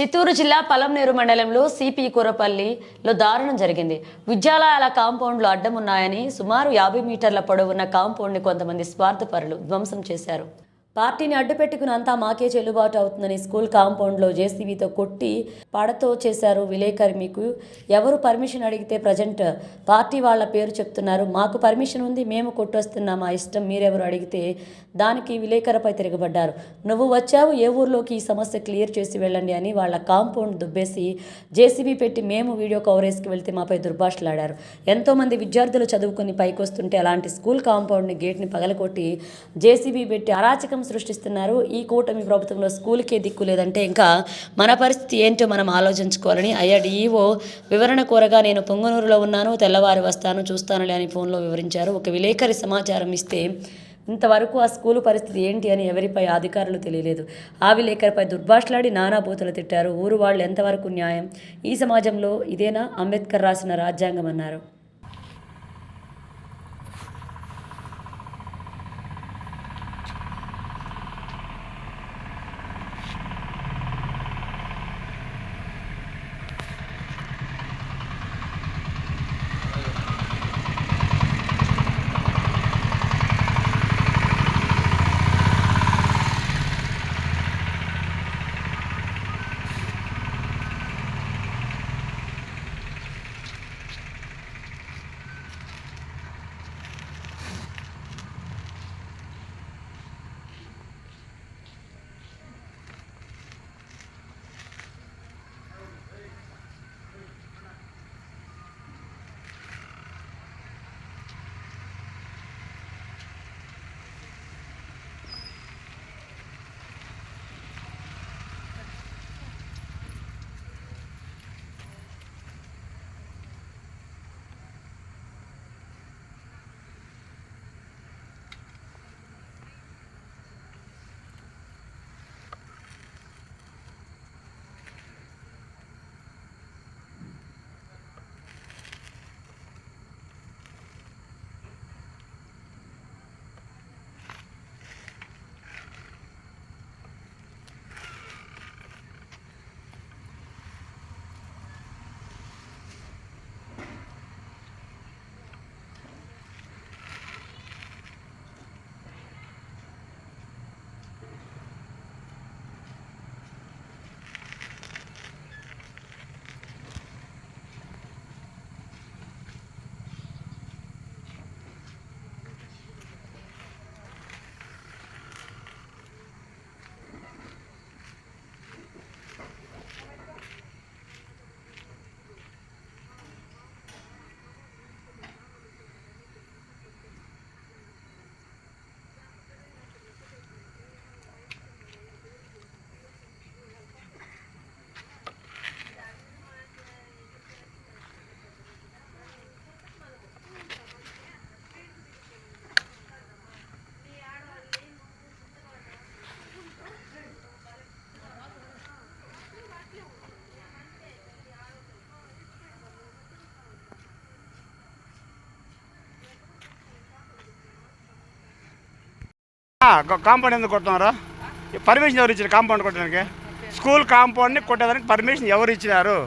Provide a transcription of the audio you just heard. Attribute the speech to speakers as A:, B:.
A: చిత్తూరు జిల్లా పలంనేరు మండలంలో సిపి కూరపల్లిలో దారుణం జరిగింది. విద్యాలయాల కాంపౌండ్లు అడ్డమున్నాయని సుమారు యాభై మీటర్ల పొడవున్న కాంపౌండ్ని కొంతమంది స్వార్థపరులు ధ్వంసం చేశారు. పార్టీని అడ్డుపెట్టుకుని అంతా మాకే చెల్లుబాటు అవుతుందని స్కూల్ కాంపౌండ్లో జేసీబీతో కొట్టి పడతో చేశారు విలేకరి మీకు. ఎవరు పర్మిషన్ అడిగితే ప్రజెంట్ పార్టీ వాళ్ళ పేరు చెప్తున్నారు. మాకు పర్మిషన్ ఉంది మేము కొట్టొస్తున్నాం మా ఇష్టం మీరెవరు అడిగితే దానికి విలేకరపై తిరగబడ్డారు. నువ్వు వచ్చావు ఏ ఊర్లోకి ఈ సమస్య క్లియర్ చేసి వెళ్ళండి అని వాళ్ళ కాంపౌండ్ దుబ్బేసి జేసీబీ పెట్టి మేము వీడియో కవరేజ్కి వెళ్తే మాపై దుర్భాషలాడారు. ఎంతోమంది విద్యార్థులు చదువుకుని పైకొస్తుంటే అలాంటి స్కూల్ కాంపౌండ్ని గేట్ని పగలకొట్టి జేసీబీ పెట్టి అరాచకం సృష్టిస్తున్నారు. ఈ కూటమి ప్రభుత్వంలో స్కూల్కే దిక్కు లేదంటే ఇంకా మన పరిస్థితి ఏంటో మనం ఆలోచించుకోవాలని అయ్యా డిఈఓ వివరణ కోరగా నేను పొంగనూరులో ఉన్నాను తెల్లవారి వస్తాను చూస్తానులే అని ఫోన్లో వివరించారు. ఒక విలేకరి సమాచారం ఇస్తే ఇంతవరకు ఆ స్కూలు పరిస్థితి ఏంటి అని ఎవరిపై అధికారులు తెలియలేదు. ఆ విలేకరిపై దుర్భాషలాడి నానా బూతులు తిట్టారు. ఊరు వాళ్ళు ఎంతవరకు న్యాయం? ఈ సమాజంలో ఇదేనా? అంబేద్కర్ రాసిన రాజ్యాంగం అన్నారు.
B: కాంపౌండ్ ఎందుకు కొడుతున్నారు? పర్మిషన్ ఎవరు ఇచ్చారు కాంపౌండ్ కొట్టడానికి? స్కూల్ కాంపౌండ్ని కొట్టేదానికి పర్మిషన్ ఎవరు ఇచ్చినారు?